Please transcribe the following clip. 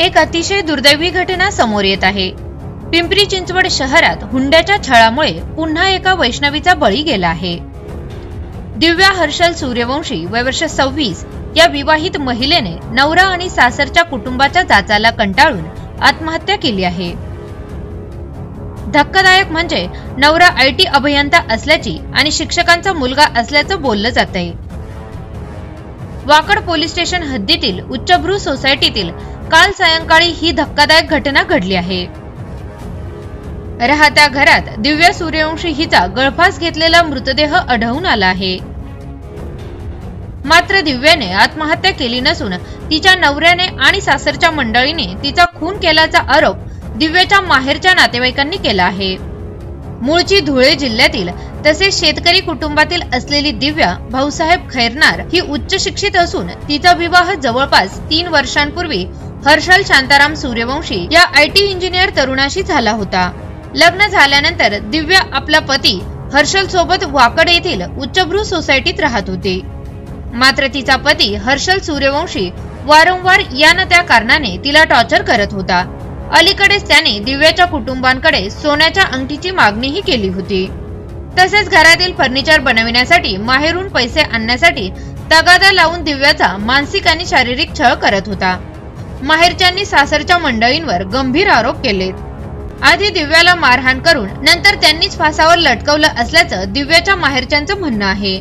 एक अतिशय दुर्दैवी घटना समोर येत आहे. पिंपरी चिंचवड शहरात हुंड्याच्या छळामुळे पुन्हा एका वैष्णवीचा बळी गेला आहे. दिव्या हर्षल सूर्यवंशी वय वर्ष सव्वीस या विवाहित महिलेने नवरा आणि सासरच्या कुटुंबाच्या जाचाला कंटाळून आत्महत्या केली आहे. धक्कादायक म्हणजे नवरा आय टी अभियंता असल्याची आणि शिक्षकांचा मुलगा असल्याचं बोललं जात आहे वाकड पोलीस स्टेशन हद्दीतील उच्चभ्रू सोसायटीतील काल सायंकाळी ही धक्कादायक घटना घडली आहे. राहत्या घरात दिव्या सूर्यवंशी हिचा गळफास घेतलेला मृतदेह आढळून आला आहे. मात्र दिव्याने आत्महत्या केली नसून तिच्या नवऱ्याने आणि सासरच्या मंडळीने तिचा खून केल्याचा आरोप दिव्याच्या माहेरच्या नातेवाईकांनी केला आहे. मूळची धुळे जिल्ह्यातील तसेच शेतकरी कुटुंबातील असलेली दिव्या भाऊसाहेब खैरनार ही उच्च शिक्षित असून तिचा विवाह जवळपास तीन वर्षांपूर्वी हर्षल शांताराम सूर्यवंशी या आय टी इंजिनियर तरुणाशी झाला होता. लग्न झाल्यानंतर दिव्या आपला पती हर्षल सोबत वाकड येथील उच्चभ्रू सोसायटीत राहत होती. मात्र तिचा पती हर्षल सूर्यवंशी वारंवार या न त्या कारणाने तिला टॉर्चर करत होता. अलीकडेच त्याने दिव्याच्या कुटुंबांकडे सोन्याच्या अंगठीची मागणीही केली होती. तसेच घरातील फर्निचर बनविण्यासाठी माहेरून पैसे आणण्यासाठी तगादा लावून दिव्याचा मानसिक आणि शारीरिक छळ करत होता. माहेरच्यांनी सासरच्या मंडळींवर गंभीर आरोप केलेत आधी दिव्याला मारहाण करून नंतर त्यांनीच फासावर लटकवलं असल्याचं दिव्याच्या माहेरच्यांचं म्हणणं आहे.